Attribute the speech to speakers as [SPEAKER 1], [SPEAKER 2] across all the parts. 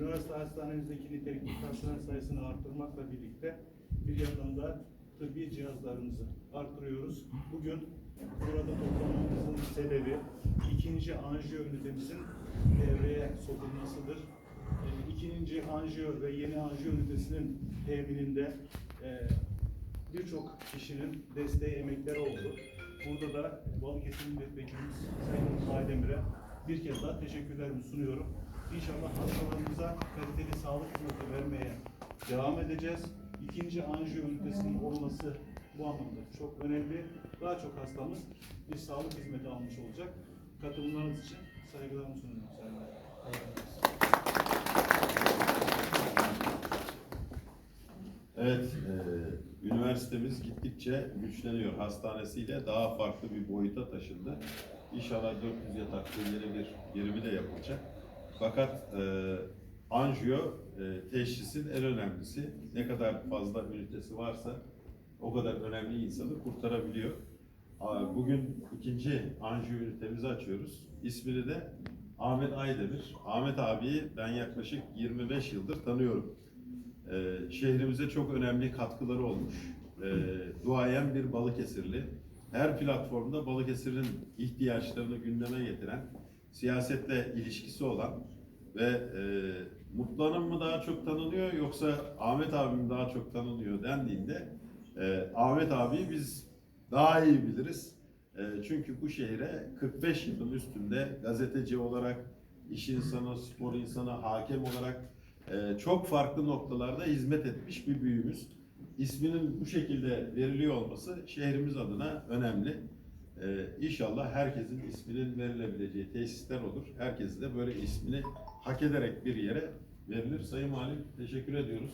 [SPEAKER 1] üniversite hastanemizdeki nitelikli personel sayısını arttırmakla birlikte bir yandan da tıbbi cihazlarımızı arttırıyoruz. Bugün burada toplanmamızın sebebi ikinci anjiyo ünitemizin devreye sokulmasıdır. E, İkinci anjiyo ve yeni anjiyo ünitesinin temininde e, birçok kişinin desteği emekleri oldu. Burada da Balıkesir Milletvekilimiz Sayın Aydemir'e bir kez daha teşekkürlerimi sunuyorum. İnşallah hastalarımıza kaliteli sağlık hizmeti vermeye devam edeceğiz. İkinci anjiyo ünitesinin olması bu anlamda çok önemli. Daha çok hastamız bir sağlık hizmeti almış olacak. Katılımlarınız için saygılarımı sunuyorum.
[SPEAKER 2] Evet, e, üniversitemiz gittikçe güçleniyor. Hastanesiyle daha farklı bir boyuta taşındı. İnşallah 400 yataklı yeni bir birimi de yapılacak. Fakat e, anjiyo e, teşhisin en önemlisi. Ne kadar fazla ünitesi varsa o kadar önemli insanı kurtarabiliyor. Bugün ikinci anjiyo ünitemizi açıyoruz. İsmini de Ahmet Aydemir. Ahmet abiyi ben yaklaşık 25 yıldır tanıyorum. Ee, şehrimize çok önemli katkıları olmuş. Ee, duayen bir Balıkesirli. Her platformda Balıkesir'in ihtiyaçlarını gündeme getiren, siyasetle ilişkisi olan ve e, Mutlu Hanım mı daha çok tanınıyor yoksa Ahmet abim daha çok tanınıyor dendiğinde e, Ahmet abiyi biz daha iyi biliriz. E, çünkü bu şehre 45 yılın üstünde gazeteci olarak, iş insanı, spor insanı, hakem olarak e, çok farklı noktalarda hizmet etmiş bir büyüğümüz. İsminin bu şekilde veriliyor olması şehrimiz adına önemli. E, inşallah herkesin isminin verilebileceği tesisler olur. Herkes de böyle ismini hak ederek bir yere verilir. Sayın Valim teşekkür ediyoruz.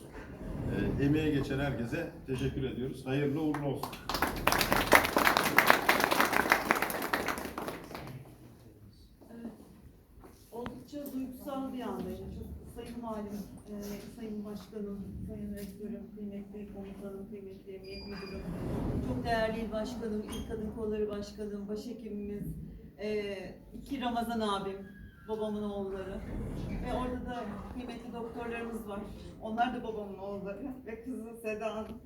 [SPEAKER 2] E, emeğe geçen herkese teşekkür ediyoruz. Hayırlı uğurlu olsun.
[SPEAKER 3] Evet. Oldukça duygusal bir andayım. Çok sayın valim, e, sayın başkanım, sayın rektörüm, kıymetli komutanım, kıymetli emniyet müdürüm, çok değerli il başkanım, il kadın kolları başkanım, başhekimimiz, e, iki Ramazan abim, babamın oğulları ve orada da kıymetli doktorlarımız var. Onlar da babamın oğulları ve kızı Seda Hanım.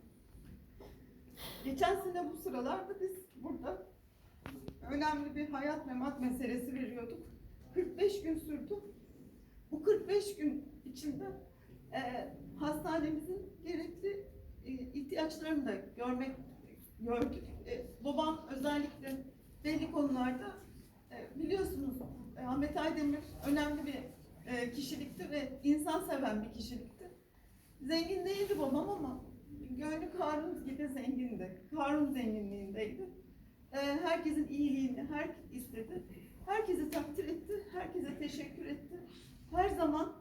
[SPEAKER 3] Geçen sene bu sıralarda biz burada önemli bir hayat memat meselesi veriyorduk. 45 gün sürdü. Bu 45 gün içinde e, hastanemizin gerekli e, ihtiyaçlarını da görmek gördük. E, babam özellikle belli konularda e, biliyorsunuz e, Ahmet Aydemir önemli bir e, kişilikti ve insan seven bir kişilikti. Zengin değildi babam ama gönlü Karun gibi zengindi. Karun zenginliğindeydi. Ee, herkesin iyiliğini her istedi. Herkesi takdir etti, herkese teşekkür etti. Her zaman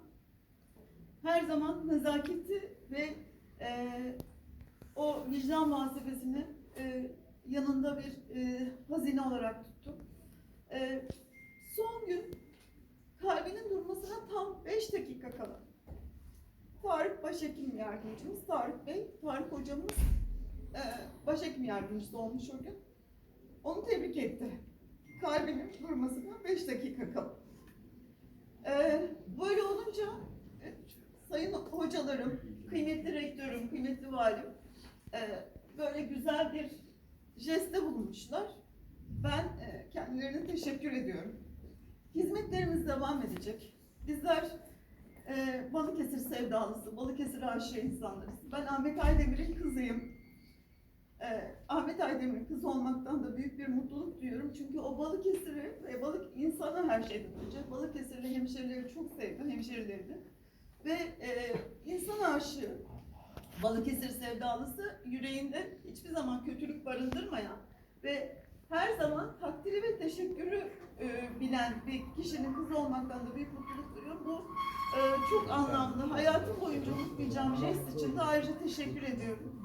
[SPEAKER 3] her zaman nezaketi ve e, o vicdan muhasebesini e, yanında bir e, hazine olarak tuttu. E, son gün kalbinin durmasına tam 5 dakika kala Tarık Başhekim Yardımcımız, Tarık Bey, Tarık Hocamız e, Başhekim Yardımcısı olmuş o gün. Onu tebrik etti. Kalbinin durmasına 5 dakika kala. Ee, böyle olunca e, sayın hocalarım, kıymetli rektörüm, kıymetli valim e, böyle güzel bir jeste bulunmuşlar. Ben e, kendilerine teşekkür ediyorum. Hizmetlerimiz devam edecek. Bizler e, Balıkesir sevdalısı, Balıkesir aşığı insanlarız. Ben Ahmet Aydemir'in kızıyım. Ee, Ahmet Aydemir'in kızı olmaktan da büyük bir mutluluk duyuyorum. Çünkü o Balıkesir'i ve balık insanı her şeyden önce. Balıkesirli hemşerileri çok sevdi, hemşerileri. Ve e, insan aşığı, Balıkesir sevdalısı yüreğinde hiçbir zaman kötülük barındırmayan ve her zaman takdiri ve teşekkürü e, bilen bir kişinin kızı olmaktan da büyük mutluluk duyuyorum. Bu e, çok anlamlı. Hayatım boyunca unutmayacağım jest için de ayrıca teşekkür ediyorum.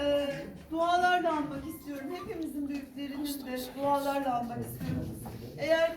[SPEAKER 3] Ee, dualarla anmak istiyorum. Hepimizin büyüklerinin de dualarla anmak istiyorum. Eğer